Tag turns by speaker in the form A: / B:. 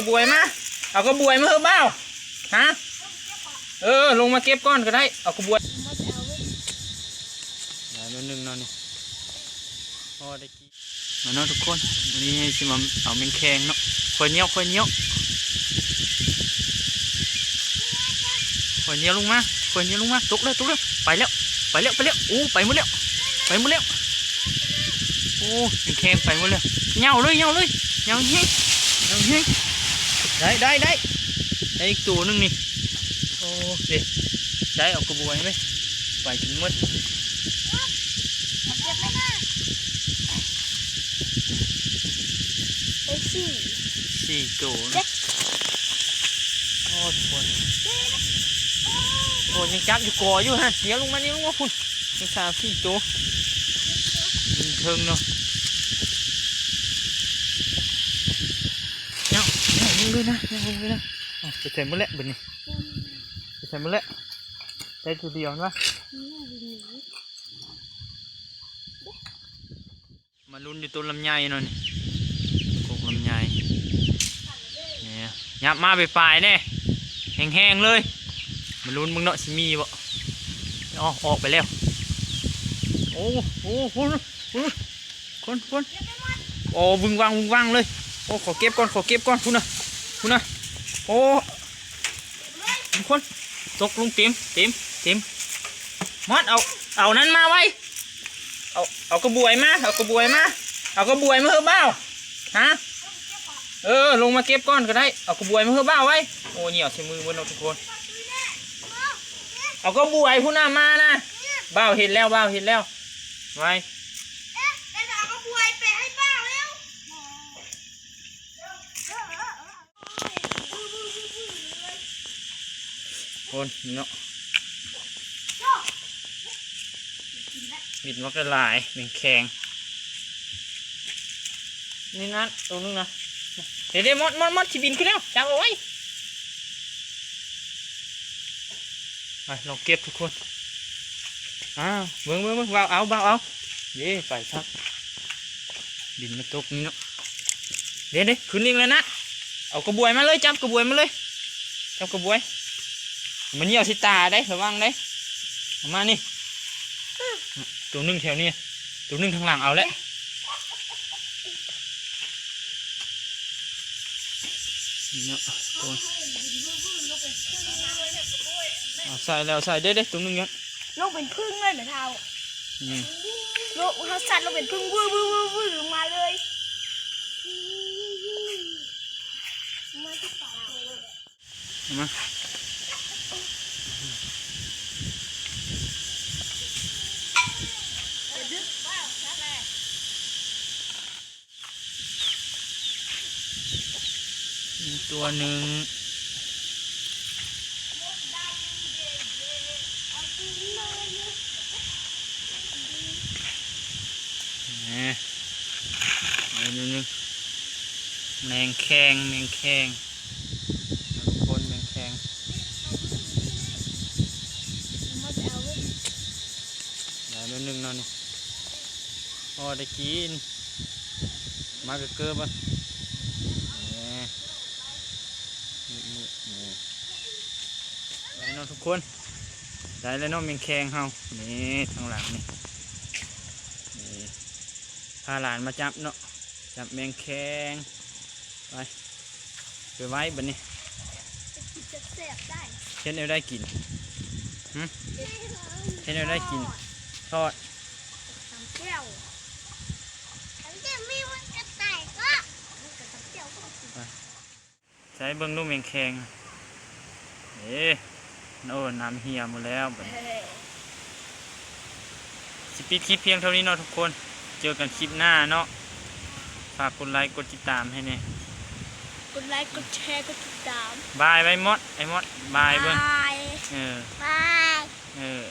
A: ระบวยมา เอากระบวยมาเถอเบ้าฮะ เออ ลงมาเก็บก้อนก็ได้ เอากระบวยได้นิดนึงนาะนี่พอได้กี่มาเนาะทุกคน วันนี้สิมาเอาแมงแคงเนาะค่อยเนี้ยวค่อยเนี้ยวค่อยเนี้ยวลงมาค่อยเนี้ยวลงมาตกแล้วตกแล้วไปแล้ว ไปแล้ว ไปแล้ว โอ้ ไปหมดแล้ว ไปหมดแล้ว โอ้แมงแคงไปหมดแล้วเหนียวเลยเหนียวเลยเหนียวเฮ้ยเหนียวเฮ้ย ได้ได้ได้ได้อีกตัวหนึงนี่โอ้ดิใช้เอากระบวยไหมไปจนหมด
B: ไอ้สี่
A: สี่ตัว
B: เด็
A: นะ
B: ก
A: โอ้ทุกคนโอ้ยังจับอยู่กออยู่ฮะเดี๋ยวลงมานี่ลงมาคุณยังสามสี่ตัวยิงเทิงเนาะเนาะเนาะล งเลยนะเนาะลงเลยนะไปใส่หมดแล้วบนนี่ไปใส่หมดแล้วได้ตัวเดียวนะมาลุ้นอยู่ตัวลำไยเนาะนี่พวกลำไยเนี่ยยับมาไปปลายๆแน่แห้งๆเลยมาลุ้นมึงเนาะสิมีบ่อ๋อออกไปแล้วโอ้โหคนคนคนคนโอ้บึงวังบึงวังเลยโอ้ขอเก็บก่อนขอเก็บก่อนคุณนะ คุณนะโอ้ทุกคนตกลงเต็มเต็มเต็มมัดเอาเอานั้นมาไว้เอาเอากระบวยมาเอากระบวยมาเอากระบวยมาเถอะเบ้าฮะเออลงมาเก็บก้อนก็ได้เอากระบวยมาเพื่อบ้าไว้โอ้เหนียวใส่มือบนเอาทุกคน เอากระบวยพุ่นน่ะมานะบ้าวเห็นแล้วบ้าวเห็นแล้วไว้
B: ไปเอากระบวยไปให้ป้าเร็ว
A: คนเนาะบิดมักละลายเป็นแข็งนี่นะตรงนึงนะเดี๋ยวเดี๋ยวมดมดมดที่บินขึ้นแล้วจับเอาไว้ไปลองเก็บทุกคนอ้าวเบิ่งเบิ่งเบิ่งเบาเอาเบาเอาเดี๋ยวไปครับบินมาตกนี่เนาะเดี๋ยวเดี๋ยวขึ้นอีกแล้วนะเอากระบวยมาเลยจับกระบวยมาเลยจับกระบวย มันเหนียวสิตาได้ระวังได้เอามานี่ตัวหนึงแถวนี้ตัวหนึงทางหลังเอาแล้วนี่เนาะตัวเอาใส่แล้วใส่ได้ได้ตัวหนึงยัง
B: ลงเป็นพึ่งเลยเหรอเท้า
A: อืม
B: ลงเขาสัตว์ลงเป็นพึ่งวื้อวื้อวื้อวื้อลงมาเลยมา
A: ตัวหนึ่งนี่อีกตัวหนึ่งแมงแคงแมงแคงทุกคนแมงแคง
B: มาจะเอาไว้
A: ได้ นิดนึงเนาะนี่พอได้กิน มากระเกือบอะนี่นี่นี่นี่ได้เนาะทุกคน ได้แล้วเนาะแมงแคงเฮานี่ทางหลังนี่นี่พาหลานมาจับเนาะจับแมงแคงไปไปไว้บัดนี้
B: จะเสียบได้
A: เช่นเอาได้กินเช่นเอาได้กิน ทอด
B: ทำแก้วทำแก้วมีมันจะแตกก็มันก็ทำแก้วก็กิน
A: ใช้เบิ้งลูกแมงแคงเอ๊ะโน่นน้ำเหี่ยหมดแล้วบัดนี้
B: เฮ้ย
A: สิปิดคลิปเพียงเท่านี้เนาะทุกคน เจอกันคลิปหน้าเนาะ ฝากกดไลค์กดติดตามให้เนี่ย
B: กดไลค์กดแชร์กดติดตาม
A: บายไว้มดไอ้มดบายเบิ้ง
B: บาย
A: เออ
B: บาย
A: เออ